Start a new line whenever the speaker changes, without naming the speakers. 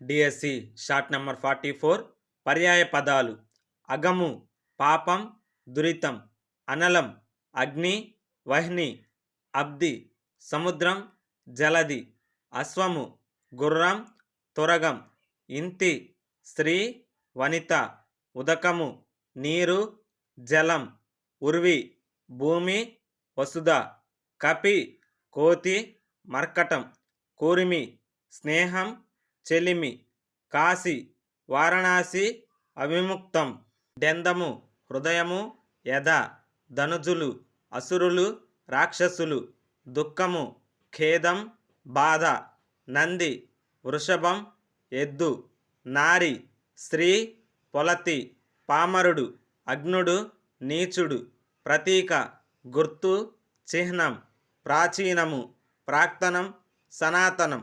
DSC short number forty four. పర్యాయ పదాలు. అగము పాపం దురితం అనలం అగ్ని వహ్ని అబ్ది సముద్రం జలది అశ్వము గుర్రం తురగం ఇంతి స్త్రీ వనిత ఉదకము నీరు జలం ఉర్వి భూమి వసుధ కపి కోతి మర్కటం కూరిమి స్నేహం చెలిమి కాశీ వారణాసి అవిముక్తం డెందము హృదయము యథ ధనుజులు అసురులు రాక్షసులు దుఃఖము ఖేదం బాధ నంది వృషభం ఎద్దు నారి స్త్రీ పొలతి పామరుడు అగ్నుడు నీచుడు ప్రతీక గుర్తు చిహ్నం ప్రాచీనము ప్రాక్తనం సనాతనం.